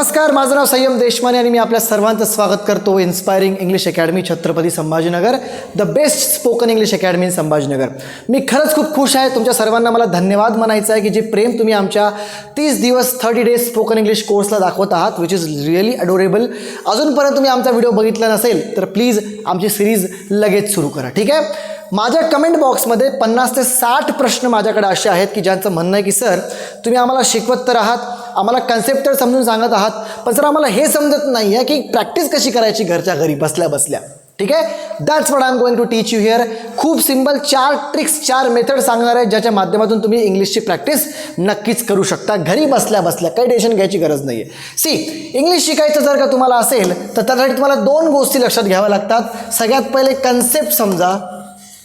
नमस्कार माझं नाव संयम देशमाने आणि मी आपल्या सर्वांचं स्वागत करतो inspiring English academy Chhatrapati Sambhajinagar the best spoken English academy in Sambhajinagar. मी खरंच खूप खुश आहे. तुमच्या सर्वांना मला धन्यवाद म्हणायचं आहे की जे प्रेम तुम्ही आमच्या तीस दिवस थर्टी डेज स्पोकन इंग्लिश कोर्सला दाखवत आहात विच इज रिअली अडोरेबल अजूनपर्यंत तुम्ही आमचा व्हिडिओ बघितला नसेल तर प्लीज आमची सिरीज लगेच सुरू करा. ठीक आहे? माझ्या कमेंट बॉक्समध्ये पन्नास ते साठ प्रश्न माझ्याकडे असे आहेत की ज्यांचं म्हणणं आहे की सर तुम्ही आम्हाला शिकवत तर आहात आम्हाला कन्सेप्ट तर समजून सांगत आहात पण सर आम्हाला हे समजत नाही आहे की प्रॅक्टिस कशी करायची घरच्या घरी बसल्या बसल्या. ठीक आहे? That's what I am going to teach you here खूप सिंपल चार ट्रिक्स चार मेथड सांगणार आहेत ज्याच्या माध्यमातून तुम्ही इंग्लिशची प्रॅक्टिस नक्कीच करू शकता. घरी बसल्या बसल्या काही टेन्शन घ्यायची गरज नाही आहे सी इंग्लिश शिकायचं जर का तुम्हाला असेल तर त्यासाठी तुम्हाला दोन गोष्टी लक्षात घ्याव्या लागतात. सगळ्यात पहिले कन्सेप्ट समजा.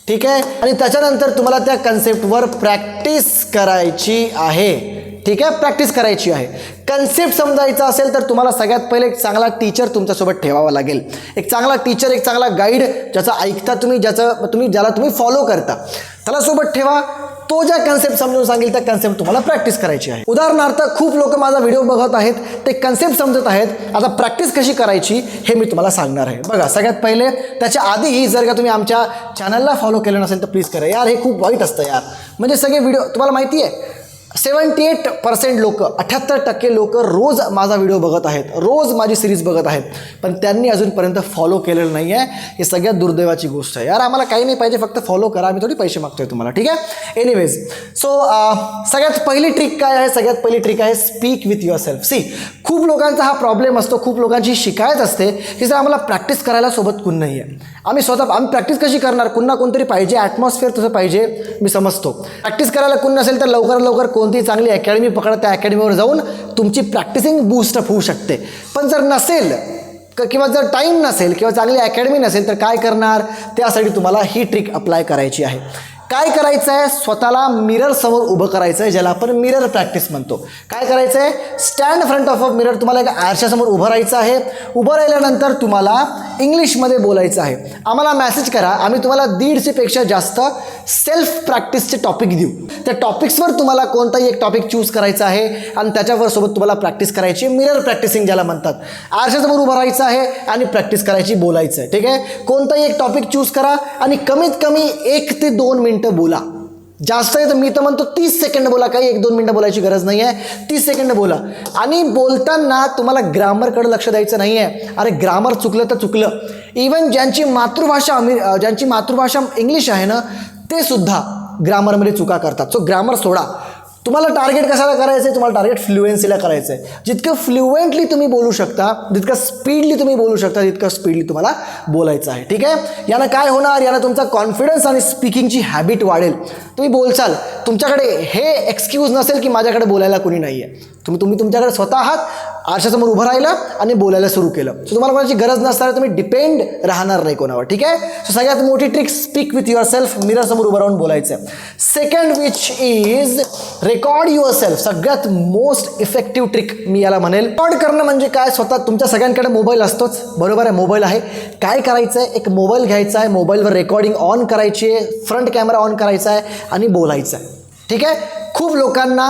ठीक आहे? आणि त्याच्यानंतर तुम्हाला त्या कन्सेप्टवर प्रॅक्टिस करायची आहे. ठीक आहे? प्रॅक्टिस करायची आहे. कन्सेप्ट समजायचा असेल तर तुम्हाला सगळ्यात पहिले एक चांगला टीचर तुमच्यासोबत ठेवावा लागेल. एक चांगला टीचर एक चांगला गाईड ज्याचा ऐकता तुम्ही ज्याचं तुम्ही ज्याला तुम्ही फॉलो करता. त्याला सोबत ठेवा. तो ज्या कन्सेप्ट समजून सांगेल त्या कन्सेप्ट तुम्हाला प्रॅक्टिस करायची आहे. उदाहरणार्थ खूप लोक माझा व्हिडिओ बघत आहेत. ते कन्सेप्ट समजत आहेत. आता प्रॅक्टिस कशी करायची हे मी तुम्हाला सांगणार आहे. बघा सगळ्यात पहिले त्याच्या आधीही जर का तुम्ही आमच्या चॅनलला फॉलो केलं नसेल तर प्लीज करा. यार हे खूप वाईट असतं यार. म्हणजे सगळे व्हिडिओ तुम्हाला माहिती आहे? सेवन्टी एट पर्सेंट लोक अठ्याहत्तर टक्के लोक रोज माझा व्हिडिओ बघत आहेत. रोज माझी सिरीज बघत आहेत. पण त्यांनी अजूनपर्यंत फॉलो केलेलं नाही आहे हे सगळ्यात दुर्दैवाची गोष्ट आहे. यार आम्हाला काही नाही पाहिजे. फक्त फॉलो करा. आम्ही थोडी पैसे मागतोय तुम्हाला. ठीक आहे? एनिवेज सो सगळ्यात पहिली ट्रिक काय आहे? सगळ्यात पहिली ट्रिक आहे speak with your self see खूप लोकांचा हा प्रॉब्लेम असतो. खूप लोकांची शिकायत असते. की जर आम्हाला प्रॅक्टिस करायला सोबत कोण नाही आहे आम्ही स्वतः आम्ही प्रॅक्टिस कशी करणार? पुन्हा कोणतरी पाहिजे ॲटमॉस्फिअर तसं पाहिजे मी समजतो. प्रॅक्टिस करायला कोण नसेल तर लवकरात लवकर कोणतीही चांगली अकॅडमी पकडा त्या अकॅडमीवर जाऊन तुमची प्रॅक्टिसिंग बूस्टअप होऊ शकते. पण जर नसेल क- किंवा जर टाईम नसेल किंवा चांगली अकॅडमी नसेल तर काय करणार? त्यासाठी तुम्हाला ही ट्रिक अप्लाय करायची आहे. काय करायचं आहे स्वतःला मिरर समोर उभं करायचं आहे ज्याला आपण मिरर प्रॅक्टिस म्हणतो. काय करायचं आहे stand front of a mirror तुम्हाला एका आरशासमोर उभं राहायचं आहे. उभं राहिल्यानंतर तुम्हाला इंग्लिशमध्ये बोलायचं आहे. आम्हाला मॅसेज करा. आम्ही तुम्हाला दीडशेपेक्षा जास्त सेल्फ प्रॅक्टिसचे टॉपिक देऊ. त्या टॉपिक्सवर तुम्हाला कोणताही एक टॉपिक चूज करायचा आहे आणि त्याच्यावर सोबत तुम्हाला प्रॅक्टिस करायची मिरर प्रॅक्टिसिंग ज्याला म्हणतात. आरशासमोर उभं राहायचं आहे आणि प्रॅक्टिस करायची बोलायचं आहे. ठीक आहे? कोणताही एक टॉपिक चूज करा आणि कमीत कमी एक ते दोन मिनटं बोला. जास्त आहे तर मी तर म्हणतो तीस सेकंड बोला काही एक दोन मिनटं बोलायची गरज नाही आहे तीस सेकंड बोला. आणि बोलताना तुम्हाला ग्रामरकडे लक्ष द्यायचं नाही आहे अरे ग्रामर चुकलं तर चुकलं. इवन ज्यांची मातृभाषा अमेरि ज्यांची मातृभाषा इंग्लिश आहे ना ते सुद्धा ग्रामरमध्ये चुका करतात. सो ग्रामर सोडा. तुम्हाला टार्गेट कशाला करायचं आहे तुम्हाला टार्गेट फ्लुएन्सीला करायचं आहे जितकं फ्लुएंटली तुम्ही बोलू शकता जितकं स्पीडली तुम्ही बोलू शकता तितकं स्पीडली तुम्हाला बोलायचं आहे. ठीक आहे? यानं काय होणार? यानं तुमचा कॉन्फिडन्स आणि स्पीकिंगची हॅबिट वाढेल. तुम्ही बोलचाल. तुमच्याकडे हे एक्सक्यूज नसेल की माझ्याकडे बोलायला कोणी नाही आहे तुम्ही तुम्ही तुमच्याकडे स्वतः आहात आरशासमोर उभं राहिलं आणि बोलायला सुरू केलं. सो तुम्हाला कोणाची गरज नसताना तुम्ही डिपेंड राहणार नाही कोणावर. ठीक आहे? सो सगळ्यात मोठी trick speak with your self मिररसमोर उभं राहून बोलायचं आहे second which is record your self सगळ्यात मोस्ट इफेक्टिव्ह ट्रिक मी याला म्हणेल. रेकॉर्ड करणं म्हणजे काय? स्वतः तुमच्या सगळ्यांकडे मोबाईल असतोच. बरोबर आहे मोबाईल आहे. काय करायचं आहे एक मोबाईल घ्यायचा आहे. मोबाईलवर रेकॉर्डिंग ऑन करायची आहे. फ्रंट कॅमेरा ऑन करायचा आहे आणि बोलायचं आहे. ठीक आहे? खूप लोकांना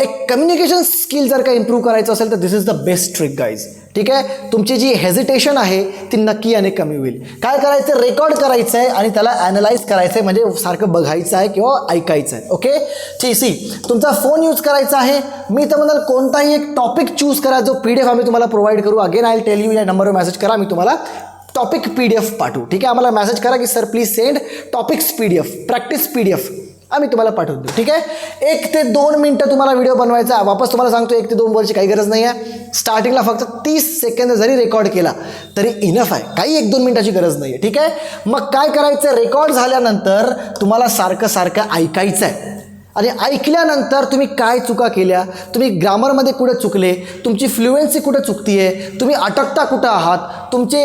एक कम्युनिकेशन स्किल जर का इम्प्रूव्ह करायचं असेल तर this is the best trick guys ठीक आहे? तुमची जी हेजिटेशन आहे ती नक्की याने कमी होईल. काय करायचं? रेकॉर्ड करायचं आहे आणि त्याला ॲनलाइज करायचं आहे म्हणजे सारखं बघायचं आहे किंवा ऐकायचं आहे ओके ठीक सी तुमचा फोन यूज करायचा आहे. मी तर म्हणाल कोणताही एक टॉपिक चूज करा जो पी डी एफ आम्ही तुम्हाला प्रोव्हाइड करू. अगेन आय टेल यू या नंबरवर मेसेज करा मी तुम्हाला टॉपिक पी डी एफ पाठवू. ठीक आहे? आम्हाला मेसेज करा की sir please send topics P D F practice P D F आम्ही तुम्हाला पाठवून देऊ ठीक आहे? एक ते दोन मिनटं तुम्हाला व्हिडिओ बनवायचा आहे. वापस तुम्हाला सांगतो एक ते दोन वर्षी काही गरज नाही आहे स्टार्टिंगला फक्त तीस सेकंद जरी रेकॉर्ड केला तरी इनफ आहे. काही एक दोन मिनटाची गरज नाही आहे ठीक आहे? मग काय करायचं? रेकॉर्ड झाल्यानंतर तुम्हाला सारखं सारखं ऐकायचं आहे आणि ऐकल्यानंतर तुम्ही काय चुका केल्या? तुम्ही ग्रामरमध्ये कुठे चुकले? तुमची फ्लुएन्सी कुठे चुकती आहे तुम्ही अटकता कुठं आहात? तुमचे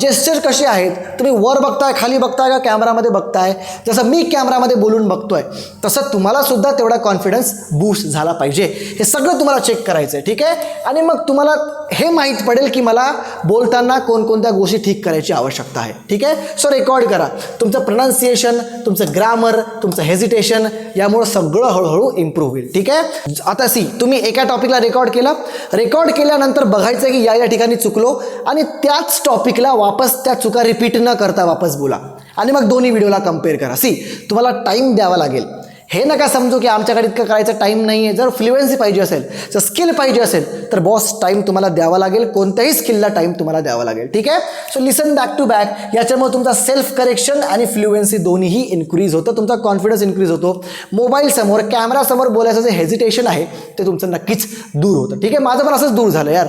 जेस्चर कसे आहेत? तुम्ही वर बघताय खाली बघताय का कॅमेरामध्ये बघताय? जसं मी कॅमेरामध्ये बोलून बघतोय तसं तुम्हालासुद्धा तेवढा कॉन्फिडन्स बूस्ट झाला पाहिजे. हे सगळं तुम्हाला चेक करायचं आहे ठीक आहे? आणि मग तुम्हाला हे माहीत पडेल की मला बोलताना कोणकोणत्या गोष्टी ठीक करायची आवश्यकता आहे ठीक आहे? सो रेकॉर्ड करा. तुमचं प्रनाऊन्सिएशन तुमचं ग्रामर तुमचं हेजिटेशन यामुळं सगळं हळूहळू इम्प्रूव्ह होईल. ठीक आहे? आता सी तुम्ही एका टॉपिकला रेकॉर्ड केलं. रेकॉर्ड केल्यानंतर बघायचं की या या ठिकाणी चुकलो आणि त्याच टॉपिकला वापस त्या चुका रिपीट न करता वापस बोला. आणि मग दोन्ही व्हिडिओला कंपेअर करा. सी तुम्हाला टाईम द्यावा लागेल. हे नका समजू की आमच्याकडे इतकं करायचं टाईम नाही आहे जर फ्लुएन्सी पाहिजे असेल जर स्किल पाहिजे असेल तर बॉस टाईम तुम्हाला द्यावा लागेल. कोणत्याही स्किलला टाईम तुम्हाला द्यावा लागेल. ठीक आहे? So listen back to back याच्यामुळे तुमचा सेल्फ करेक्शन आणि फ्लुएन्सी दोन्हीही इन्क्रीज होतं. तुमचा कॉन्फिडन्स इन्क्रीज होतो. मोबाईलसमोर कॅमेरासमोर बोलायचं जे हेजिटेशन आहे ते तुमचं नक्कीच दूर होतं. ठीक आहे? माझं पण असंच दूर झालं यार.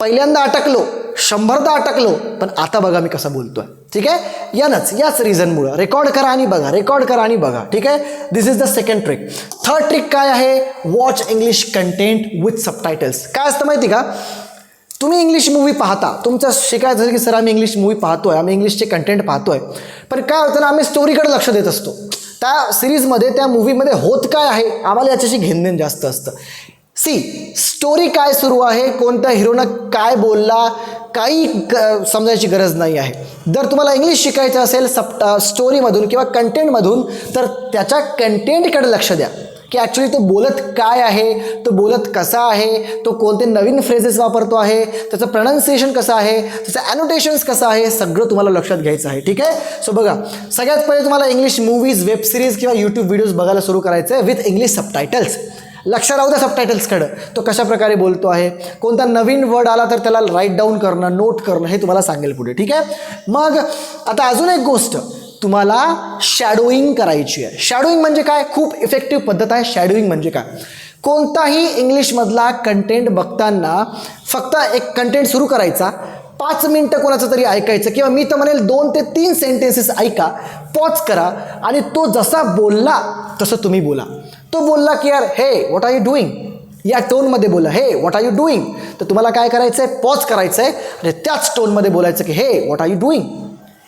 पहिल्यांदा अटकलो शंभरदा अटकलो पण आता बघा मी कसं बोलतोय. ठीक आहे? यानंच याच रिझनमुळं रेकॉर्ड करा आणि बघा रेकॉर्ड करा आणि बघा. ठीक आहे? This is the second trick third trick काय आहे? Watch English content with subtitles काय असतं माहिती का? तुम्ही इंग्लिश मूवी पाहता. तुमचं शिकायचं झालं की सर आम्ही इंग्लिश मूवी पाहतोय. आम्ही इंग्लिशचे कंटेंट पाहतोय. पण काय होतं ना आम्ही स्टोरीकडे लक्ष देत असतो. त्या सिरीजमध्ये त्या मूवीमध्ये होत काय आहे आम्हाला याच्याशी घेणदेण जास्त असतं. सी स्टोरी काय सुरू आहे? कोणत्या हिरोनं काय बोलला? काही ग समजायची गरज नाही आहे. जर तुम्हाला इंग्लिश शिकायचं असेल सब स्टोरीमधून किंवा कंटेंटमधून तर त्याच्या कंटेंटकडे लक्ष द्या. की ॲक्च्युली तो बोलत काय आहे? तो बोलत कसा आहे? तो कोणते नवीन फ्रेजेस वापरतो आहे? त्याचं प्रनाऊन्सिएशन कसं आहे? त्याचं ॲनोटेशन्स कसं आहे? सगळं तुम्हाला लक्षात घ्यायचं आहे ठीक आहे? सो बघा सगळ्यात पहिले तुम्हाला इंग्लिश मूवीज वेब सिरीज किंवा यूट्यूब व्हिडिओज बघायला सुरू करायचं आहे विथ इंग्लिश सबटायटल्स लक्ष राहू द्या सबटायटल्सकडं तो कशा प्रकारे बोलतो आहे? कोणता नवीन वर्ड आला तर त्याला राईट डाऊन करणं नोट करणं हे तुम्हाला सांगेल पुढे ठीक आहे? मग आता अजून एक गोष्ट. तुम्हाला शॅडोईंग करायची आहे. शॅडोईंग म्हणजे काय? खूप इफेक्टिव्ह पद्धत आहे शॅडोईंग म्हणजे काय? कोणताही इंग्लिशमधला कंटेंट बघताना फक्त एक कंटेंट सुरू करायचा. पाच मिनटं कोणाचं तरी ऐकायचं. किंवा मी तर म्हणेल दोन ते तीन सेंटेन्सेस ऐका पॉज करा आणि तो जसा बोलला तसं तुम्ही बोला. तो बोलला की यार हे व्हॉट आर यू डुईंग या टोनमध्ये बोला हे व्हॉट आर यू डुईंग तर तुम्हाला काय करायचं आहे पॉज करायचं आहे आणि त्याच टोनमध्ये बोलायचं की हे व्हॉट आर यू डुईंग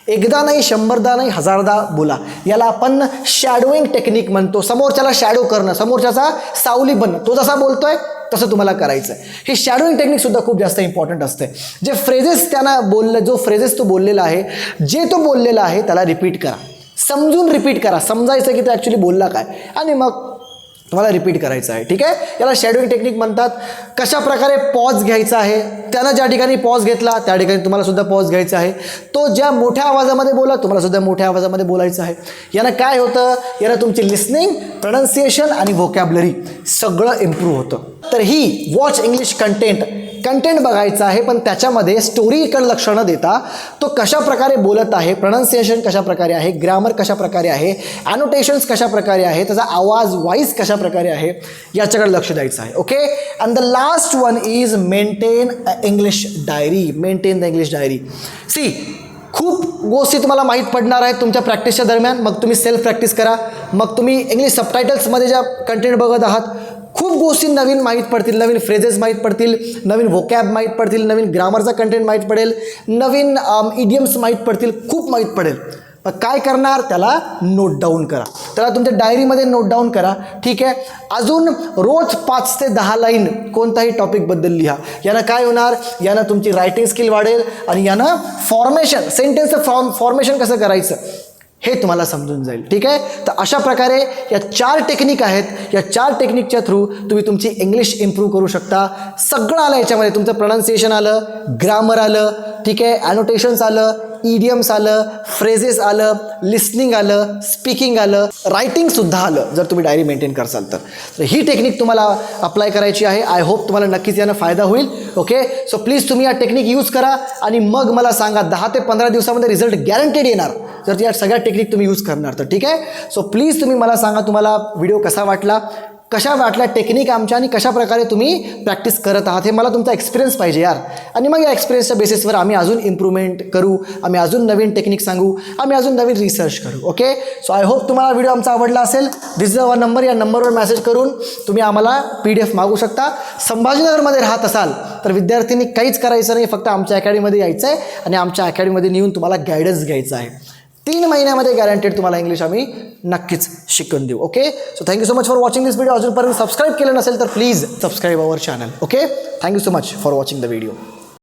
एकदा नाही शंभरदा नाही हजारदा बोला. याला आपण शॅडोईंग टेक्निक म्हणतो. समोरच्याला शॅडो करणं समोरच्याचा सावली बनणं. तो जसा बोलतोय तसं तुम्हाला करायचं आहे हे शॅडोईंग टेक्निकसुद्धा खूप जास्त इम्पॉर्टंट असते. जे फ्रेजेस त्यांना बोललं जो फ्रेजेस तो बोललेला आहे जे तो बोललेला आहे त्याला रिपीट करा. समजून रिपीट करा. समजायचं की तो ॲक्च्युली बोलला काय? आणि मग तुम्हाला रिपीट करायचं आहे. ठीक आहे? याला शॅडोईंग टेक्निक म्हणतात. कशा प्रकारे पॉज घ्यायचा आहे? त्यानं ज्या ठिकाणी पॉज घेतला त्या ठिकाणी तुम्हाला सुद्धा पॉज घ्यायचा आहे. तो ज्या मोठ्या आवाजामध्ये बोला तुम्हाला सुद्धा मोठ्या आवाजामध्ये बोलायचं आहे. यानं काय होतं? यानं तुमची लिस्निंग प्रनाऊन्सिएशन आणि व्होकॅबलरी सगळं इम्प्रूव्ह होतं. तर ही वॉच इंग्लिश कंटेंट कंटेंट बघायचं आहे पण त्याच्यामध्ये स्टोरीकडे लक्ष न देता तो कशा प्रकारे बोलत आहे प्रनाऊन्सिएशन कशा प्रकारे आहे ग्रॅमर कशा प्रकारे आहे ॲनोटेशन्स कशा प्रकारे आहे त्याचा आवाज वाईस कशा प्रकारे आहे याच्याकडे लक्ष द्यायचं आहे okay and the last one is maintain a English diary maintain the English diary see खूप गोष्टी तुम्हाला माहीत पडणार आहेत तुमच्या प्रॅक्टिसच्या दरम्यान मग तुम्ही सेल्फ प्रॅक्टिस करा मग तुम्ही इंग्लिश सबटायटल्समध्ये ज्या कंटेंट बघत आहात खूप गोष्टी नवीन माहीत पडतील नवीन फ्रेजेस माहीत पडतील नवीन वोकॅब माहीत पडतील नवीन ग्रामरचा कंटेंट माहीत पडेल नवीन इडियम्स माहीत पडतील खूप माहीत पडेल. मग काय करणार? त्याला नोट डाऊन करा. त्याला तुमच्या डायरीमध्ये नोट डाऊन करा. ठीक आहे? अजून रोज पाच ते दहा लाईन कोणताही टॉपिकबद्दल लिहा. यानं काय होणार? यानं तुमची रायटिंग स्किल वाढेल आणि यानं फॉर्मेशन सेंटेन्सचं फॉर्म फॉर्मेशन कसं करायचं? हे तुम्हाला समजून जाईल. ठीक आहे? तर अशा प्रकारे या चार टेक्निक आहेत. या चार टेक्निकच्या थ्रू तुम्ही तुमची इंग्लिश इम्प्रूव्ह करू शकता. सगळं आलं याच्यामध्ये. तुमचं प्रनाऊन्सिएशन आलं ग्रामर आलं ठीक आहे? ॲनोटेशन्स आलं इडियम्स आलं फ्रेजेस आलं लिस्निंग आलं स्पीकिंग आलं रायटिंगसुद्धा आलं जर तुम्ही डायरी मेंटेन करसाल तर. तर ही टेक्निक तुम्हाला अप्लाय करायची आहे. आय होप तुम्हाला नक्कीच यानं फायदा होईल. ओके सो प्लीज तुम्ही या टेक्निक यूज करा आणि मग मला सांगा दहा ते पंधरा दिवसामध्ये रिझल्ट गॅरंटेड येणार. जर या सगळ्या टेक्निक तुम्ही यूज करणार तर ठीक आहे? सो प्लीज तुम्ही मला सांगा तुम्हाला व्हिडिओ कसा वाटला? कशा वाटल्या टेक्निक आमच्या आणि कशा प्रकारे तुम्ही प्रॅक्टिस करत आहात हे मला तुमचा एक्सपिरियन्स पाहिजे यार. आणि मग या एक्सपिरियन्सच्या बेसिसवर आम्ही अजून इम्प्रूव्हमेंट करू आम्ही अजून नवीन टेक्निक सांगू आम्ही अजून नवीन रिसर्च करू ओके सो आय होप तुम्हाला व्हिडिओ आमचा आवडला असेल. दिस इज अवर नंबर या नंबरवर मेसेज करून तुम्ही आम्हाला पी डी एफ मागू शकता. संभाजीनगरमध्ये राहत असाल तर विद्यार्थ्यांनी काहीच करायचं नाही फक्त आमच्या अकॅडमीमध्ये यायचं आहे आणि आमच्या अकॅडमीमध्ये नेऊन तुम्हाला गायडन्स घ्यायचा आहे. तीन महिन्यामध्ये गॅरंटेड तुम्हाला इंग्लिश आम्ही नक्कीच शिकून देऊ okay so thank you so much for watching this video अजूनपर्यंत सबस्क्राईब केलं नसेल तर please subscribe our channel okay thank you so much for watching the video